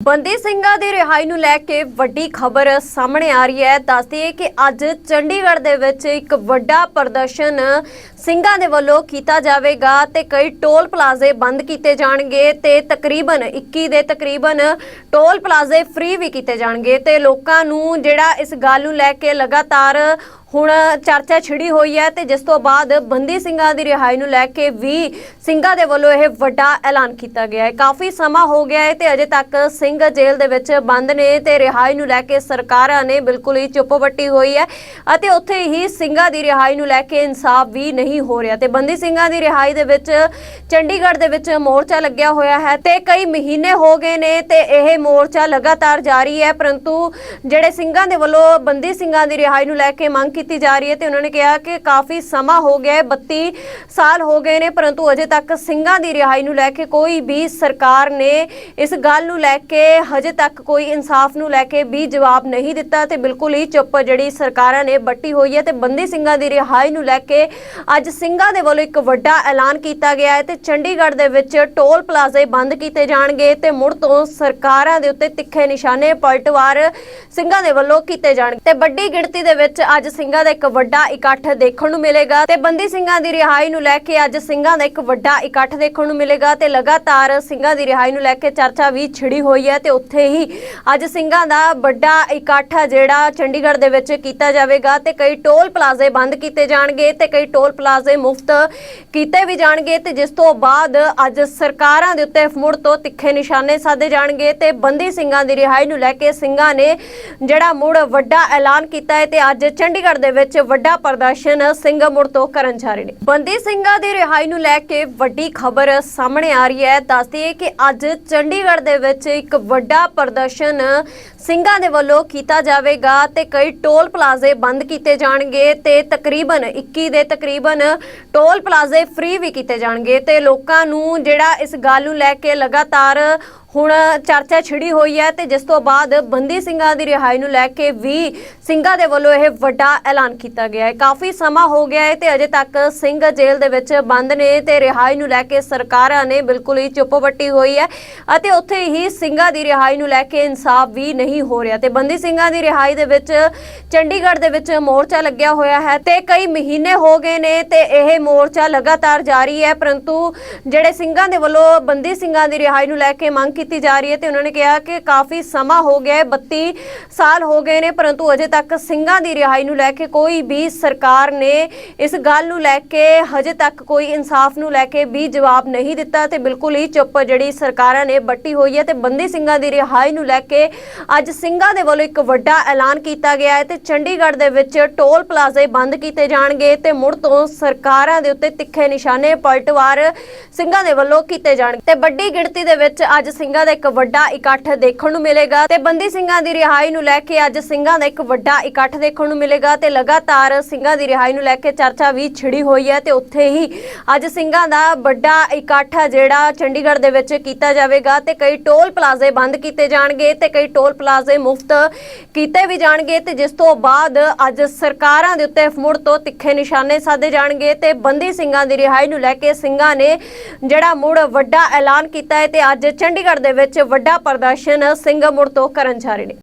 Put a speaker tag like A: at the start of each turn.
A: ਬੰਦੀ ਸਿੰਘਾਂ ਦੀ ਰਿਹਾਈ ਨੂੰ ਲੈ ਕੇ ਵੱਡੀ ਖਬਰ ਸਾਹਮਣੇ ਆ ਰਹੀ ਹੈ। ਦੱਸਦੀ ਹੈ ਕਿ ਅੱਜ ਚੰਡੀਗੜ੍ਹ ਦੇ ਵਿੱਚ ਇੱਕ ਵੱਡਾ ਪ੍ਰਦਰਸ਼ਨ ਸਿੰਘਾਂ ਦੇ ਵੱਲੋਂ ਕੀਤਾ ਜਾਵੇਗਾ ਤੇ ਕਈ ਟੋਲ ਪਲਾਜ਼ੇ ਬੰਦ ਕੀਤੇ ਜਾਣਗੇ ਤੇ ਤਕਰੀਬਨ 21 ਦੇ ਤਕਰੀਬਨ ਟੋਲ ਪਲਾਜ਼ੇ ਫ੍ਰੀ ਵੀ ਕੀਤੇ ਜਾਣਗੇ ਤੇ ਲੋਕਾਂ ਨੂੰ ਜਿਹੜਾ ਇਸ ਗੱਲ ਨੂੰ ਲੈ ਕੇ ਲਗਾਤਾਰ ਹੁਣ ਚਰਚਾ ਛਿੜੀ ਹੋਈ ਹੈ ਤੇ ਜਿਸ ਤੋਂ ਬਾਅਦ ਬੰਦੀ ਸਿੰਘਾਂ ਦੀ ਰਿਹਾਈ ਨੂੰ ਲੈ ਕੇ ਵੀ ਸਿੰਘਾਂ ਦੇ ਵੱਲੋਂ ਇਹ ਵੱਡਾ ਐਲਾਨ ਕੀਤਾ ਗਿਆ ਹੈ। ਕਾਫੀ ਸਮਾਂ ਹੋ ਗਿਆ ਹੈ ਤੇ ਅਜੇ ਤੱਕ ਸਿੰਘ ਜੇਲ੍ਹ ਦੇ ਵਿੱਚ ਬੰਦ ਨੇ ਤੇ ਰਿਹਾਈ ਨੂੰ ਲੈ ਕੇ ਸਰਕਾਰਾਂ ਨੇ ਬਿਲਕੁਲ ਹੀ ਚੁੱਪ ਵੱਟੀ ਹੋਈ ਹੈ ਅਤੇ ਉੱਥੇ ਹੀ ਸਿੰਘਾਂ ਦੀ ਰਿਹਾਈ ਨੂੰ ਲੈ ਕੇ ਇਨਸਾਫ ਵੀ ਨਹੀਂ ਹੋ ਰਿਹਾ ਤੇ ਬੰਦੀ ਸਿੰਘਾਂ ਦੀ ਰਿਹਾਈ ਦੇ ਵਿੱਚ ਚੰਡੀਗੜ੍ਹ ਦੇ ਵਿੱਚ ਮੋਰਚਾ ਲੱਗਿਆ ਹੋਇਆ ਹੈ ਤੇ ਕਈ ਮਹੀਨੇ ਹੋ ਗਏ ਨੇ ਤੇ ਇਹ ਮੋਰਚਾ ਲਗਾਤਾਰ ਜਾਰੀ ਹੈ, ਪਰੰਤੂ ਜਿਹੜੇ ਸਿੰਘਾਂ ਦੇ ਵੱਲੋਂ ਬੰਦੀ ਸਿੰਘਾਂ ਦੀ ਰਿਹਾਈ ਨੂੰ ਲੈ ਕੇ ਮੰਗ ਕੀਤੀ ਜਾ ਰਹੀ ਹੈ ਤੇ ਉਹਨਾਂ ਨੇ ਕਿਹਾ ਕਿ ਕਾਫੀ ਸਮਾਂ ਹੋ ਗਿਆ ਹੈ 32 ਸਾਲ ਹੋ ਗਏ ਨੇ, ਪਰੰਤੂ ਅਜੇ ਤੱਕ ਸਿੰਘਾਂ ਦੀ ਰਿਹਾਈ ਨੂੰ ਲੈ ਕੇ ਕੋਈ ਵੀ ਸਰਕਾਰ ਨੇ ਇਸ ਗੱਲ ਨੂੰ ਲੈ ਕੇ ਹਜੇ ਤੱਕ ਕੋਈ ਇਨਸਾਫ ਨੂੰ ਲੈ ਕੇ ਵੀ ਜਵਾਬ ਨਹੀਂ ਦਿੱਤਾ ਤੇ ਬਿਲਕੁਲ ਹੀ ਚੁੱਪ ਜਿਹੜੀ ਸਰਕਾਰਾਂ ਨੇ ਬੱਟੀ ਹੋਈ ਹੈ ਤੇ ਬੰਦੀ ਸਿੰਘਾਂ ਦੀ ਰਿਹਾਈ ਨੂੰ ਲੈ ਕੇ ਅੱਜ ਸਿੰਘਾਂ ਦੇ ਵੱਲੋਂ ਇੱਕ ਵੱਡਾ ਐਲਾਨ ਕੀਤਾ ਗਿਆ ਹੈ ਤੇ ਚੰਡੀਗੜ੍ਹ ਦੇ ਵਿੱਚ ਟੋਲ ਪਲਾਜ਼ੇ ਬੰਦ ਕੀਤੇ ਜਾਣਗੇ ਤੇ ਮੁੜ ਤੋਂ ਸਰਕਾਰਾਂ ਦੇ ਉੱਤੇ ਤਿੱਖੇ ਨਿਸ਼ਾਨੇ ਪਲਟਵਾਰ ਸਿੰਘਾਂ ਦੇ ਵੱਲੋਂ ਕੀਤੇ ਜਾਣਗੇ। ਤੇ ਵੱਡੀ ਗਿਣਤੀ ਦੇ ਵਿੱਚ ਅੱਜ ਸਿੰਘ ਸਿੰਘਾਂ ਦਾ ਇੱਕ ਵੱਡਾ ਇਕੱਠ ਦੇਖਣ ਨੂੰ ਮਿਲੇਗਾ ਤੇ ਬੰਦੀ ਸਿੰਘਾਂ ਦੀ ਰਿਹਾਈ ਨੂੰ ਲੈ ਕੇ ਅੱਜ ਸਿੰਘਾਂ ਦਾ ਇੱਕ ਵੱਡਾ ਇਕੱਠ ਦੇਖਣ ਨੂੰ ਮਿਲੇਗਾ ਤੇ ਲਗਾਤਾਰ ਸਿੰਘਾਂ ਦੀ ਰਿਹਾਈ ਨੂੰ ਲੈ ਕੇ ਚਰਚਾ ਵੀ ਛਿੜੀ ਹੋਈ ਹੈ ਤੇ ਉੱਥੇ ਹੀ ਅੱਜ ਸਿੰਘਾਂ ਦਾ ਵੱਡਾ ਇਕੱਠ ਜਿਹੜਾ ਚੰਡੀਗੜ੍ਹ ਦੇ ਵਿੱਚ ਕੀਤਾ ਜਾਵੇਗਾ ਤੇ ਕਈ ਟੋਲ ਪਲਾਜ਼ੇ ਬੰਦ ਕੀਤੇ ਜਾਣਗੇ ਤੇ ਕਈ ਟੋਲ ਪਲਾਜ਼ੇ ਮੁਫਤ ਕੀਤੇ ਵੀ ਜਾਣਗੇ ਤੇ ਜਿਸ ਤੋਂ ਬਾਅਦ ਅੱਜ ਸਰਕਾਰਾਂ ਦੇ ਉੱਤੇ ਮੁੜ ਤੋਂ ਤਿੱਖੇ ਨਿਸ਼ਾਨੇ ਸਾਧੇ ਜਾਣਗੇ ਤੇ ਬੰਦੀ ਸਿੰਘਾਂ ਦੀ ਰਿਹਾਈ ਨੂੰ ਲੈ ਕੇ ਸਿੰਘਾਂ ਨੇ ਜਿਹੜਾ ਮੁੜ ਵੱਡਾ ਐਲਾਨ ਕੀਤਾ ਹੈ ਤੇ ਅੱਜ ਚੰਡੀਗੜ੍ਹ ਦੇ ਵਿੱਚ ਵੱਡਾ ਪ੍ਰਦਰਸ਼ਨ ਸਿੰਘ ਤੋਂ ਕਰਨ ਜਾ ਰਹੇ ਨੇ। ਬੰਦੀ ਸਿੰਘਾਂ ਦੀ ਰਿਹਾਈ ਨੂੰ ਲੈ ਕੇ ਵੱਡੀ ਖਬਰ ਸਾਹਮਣੇ ਆ ਰਹੀ ਹੈ। ਦੱਸਦੀ ਹੈ ਕਿ ਅੱਜ ਚੰਡੀਗੜ੍ਹ ਦੇ ਵਿੱਚ ਇੱਕ ਵੱਡਾ ਪ੍ਰਦਰਸ਼ਨ ਸਿੰਘਾਂ ਦੇ ਵੱਲੋਂ ਕੀਤਾ ਜਾਵੇਗਾ ਤੇ ਕਈ ਟੋਲ ਪਲਾਜ਼ੇ ਬੰਦ ਕੀਤੇ ਜਾਣਗੇ ਤੇ ਤਕਰੀਬਨ 21 ਦੇ ਤਕਰੀਬਨ ਟੋਲ ਪਲਾਜ਼ੇ ਫ੍ਰੀ ਵੀ ਕੀਤੇ ਜਾਣਗੇ ਤੇ ਲੋਕਾਂ ਨੂੰ ਜਿਹੜਾ ਇਸ ਗੱਲ ਨੂੰ ਲੈ ਕੇ ਲਗਾਤਾਰ ਹੁਣ ਚਰਚਾ ਛਿੜੀ ਹੋਈ ਹੈ ਤੇ ਜਿਸ ਤੋਂ ਬਾਅਦ ਬੰਦੀ ਸਿੰਘਾਂ ਦੀ ਰਿਹਾਈ ਨੂੰ ਲੈ ਕੇ ਵੀ ਸਿੰਘਾਂ ਦੇ ਵੱਲੋਂ ਇਹ ਵੱਡਾ ਐਲਾਨ ਕੀਤਾ ਗਿਆ ਹੈ। ਕਾਫੀ ਸਮਾਂ ਹੋ ਗਿਆ ਹੈ ਤੇ ਅਜੇ ਤੱਕ ਸਿੰਘ ਜੇਲ੍ਹ ਦੇ ਵਿੱਚ ਬੰਦ ਨੇ ਤੇ ਰਿਹਾਈ ਨੂੰ ਲੈ ਕੇ ਸਰਕਾਰਾਂ ਨੇ ਬਿਲਕੁਲ ਹੀ ਚੁੱਪ ਵੱਟੀ ਹੋਈ ਹੈ ਅਤੇ ਉੱਥੇ ਹੀ ਸਿੰਘਾਂ ਦੀ ਰਿਹਾਈ ਨੂੰ ਲੈ ਕੇ ਇਨਸਾਫ ਵੀ ਨਹੀਂ ਹੋ ਰਿਹਾ ਤੇ ਬੰਦੀ ਸਿੰਘਾਂ ਦੀ ਰਿਹਾਈ ਦੇ ਵਿੱਚ ਚੰਡੀਗੜ੍ਹ ਦੇ ਵਿੱਚ ਮੋਰਚਾ ਲੱਗਿਆ ਹੋਇਆ ਹੈ ਤੇ ਕਈ ਮਹੀਨੇ ਹੋ ਗਏ ਨੇ ਤੇ ਇਹ ਮੋਰਚਾ ਲਗਾਤਾਰ ਜਾਰੀ ਹੈ, ਪਰੰਤੂ ਜਿਹੜੇ ਸਿੰਘਾਂ ਦੇ ਵੱਲੋਂ ਬੰਦੀ ਸਿੰਘਾਂ ਦੀ ਰਿਹਾਈ ਨੂੰ ਲੈ ਕੇ ਮੰਗ ਕੀਤੀ ਜਾ ਰਹੀ ਹੈ ਤੇ ਉਹਨਾਂ ਨੇ ਕਿਹਾ ਕਿ ਕਾਫੀ ਸਮਾਂ ਹੋ ਗਿਆ ਹੈ 32 ਸਾਲ ਹੋ ਗਏ ਨੇ, ਪਰੰਤੂ ਅਜੇ ਤੱਕ ਸਿੰਘਾਂ ਦੀ ਰਿਹਾਈ ਨੂੰ ਲੈ ਕੇ ਕੋਈ ਵੀ ਸਰਕਾਰ ਨੇ ਇਸ ਗੱਲ ਨੂੰ ਲੈ ਕੇ ਹਜੇ ਤੱਕ ਕੋਈ ਇਨਸਾਫ ਨੂੰ ਲੈ ਕੇ ਵੀ ਜਵਾਬ ਨਹੀਂ ਦਿੱਤਾ ਤੇ ਬਿਲਕੁਲ ਹੀ ਚੁੱਪ ਜਿਹੜੀ ਸਰਕਾਰਾਂ ਨੇ ਬੱਟੀ ਹੋਈ ਹੈ ਤੇ ਬੰਦੀ ਸਿੰਘਾਂ ਦੀ ਰਿਹਾਈ ਨੂੰ ਲੈ ਕੇ ਅੱਜ ਸਿੰਘਾਂ ਦੇ ਵੱਲੋਂ ਇੱਕ ਵੱਡਾ ਐਲਾਨ ਕੀਤਾ ਗਿਆ ਹੈ ਤੇ ਚੰਡੀਗੜ੍ਹ ਦੇ ਵਿੱਚ ਟੋਲ ਪਲਾਜ਼ੇ ਬੰਦ ਕੀਤੇ ਜਾਣਗੇ ਤੇ ਮੁੜ ਤੋਂ ਸਰਕਾਰਾਂ ਦੇ ਉੱਤੇ ਤਿੱਖੇ ਨਿਸ਼ਾਨੇ ਪਲਟਵਾਰ ਸਿੰਘਾਂ ਦੇ ਵੱਲੋਂ ਕੀਤੇ ਜਾਣਗੇ। ਤੇ ਵੱਡੀ ਗਿਣਤੀ ਦੇ ਵਿੱਚ ਅੱਜ ਸਿੰਘਾਂ ਦਾ ਇੱਕ ਵੱਡਾ ਇਕੱਠ ਦੇਖਣ ਨੂੰ ਮਿਲੇਗਾ ਤੇ ਬੰਦੀ ਸਿੰਘਾਂ ਦੀ ਰਿਹਾਈ ਨੂੰ ਲੈ ਕੇ ਅੱਜ ਸਿੰਘਾਂ ਦਾ ਇੱਕ ਵੱਡਾ ਇਕੱਠ ਦੇਖਣ ਨੂੰ ਮਿਲੇਗਾ ਤੇ ਲਗਾਤਾਰ ਸਿੰਘਾਂ ਦੀ ਰਿਹਾਈ ਨੂੰ ਲੈ ਕੇ ਚਰਚਾ ਵੀ ਛਿੜੀ ਹੋਈ ਹੈ ਤੇ ਉੱਥੇ ਹੀ ਅੱਜ ਸਿੰਘਾਂ ਦਾ ਵੱਡਾ ਇਕੱਠ ਜਿਹੜਾ ਚੰਡੀਗੜ੍ਹ ਦੇ ਵਿੱਚ ਕੀਤਾ ਜਾਵੇਗਾ ਤੇ ਕਈ ਟੋਲ ਪਲਾਜ਼ੇ ਬੰਦ ਕੀਤੇ ਜਾਣਗੇ ਤੇ ਕਈ ਟੋਲ ਪਲਾਜ਼ੇ ਮੁਫਤ ਕੀਤੇ ਵੀ ਜਾਣਗੇ ਤੇ ਜਿਸ ਤੋਂ ਬਾਅਦ ਅੱਜ ਸਰਕਾਰਾਂ ਦੇ ਉੱਤੇ ਮੁੜ ਤੋਂ ਤਿੱਖੇ ਨਿਸ਼ਾਨੇ ਸਾਧੇ ਜਾਣਗੇ ਤੇ ਬੰਦੀ ਸਿੰਘਾਂ ਦੀ ਰਿਹਾਈ ਨੂੰ ਲੈ ਕੇ ਸਿੰਘਾਂ ਨੇ ਜਿਹੜਾ ਮੁੜ ਵੱਡਾ ਐਲਾਨ ਕੀਤਾ ਹੈ ਤੇ ਅੱਜ ਚੰਡੀਗੜ੍ਹ ਦੇ ਵਿੱਚ ਵੱਡਾ ਪ੍ਰਦਰਸ਼ਨ ਸਿੰਘ ਮੁੜ ਤੋਂ ਕਰਨ ਜਾ ਰਹੇ ਨੇ।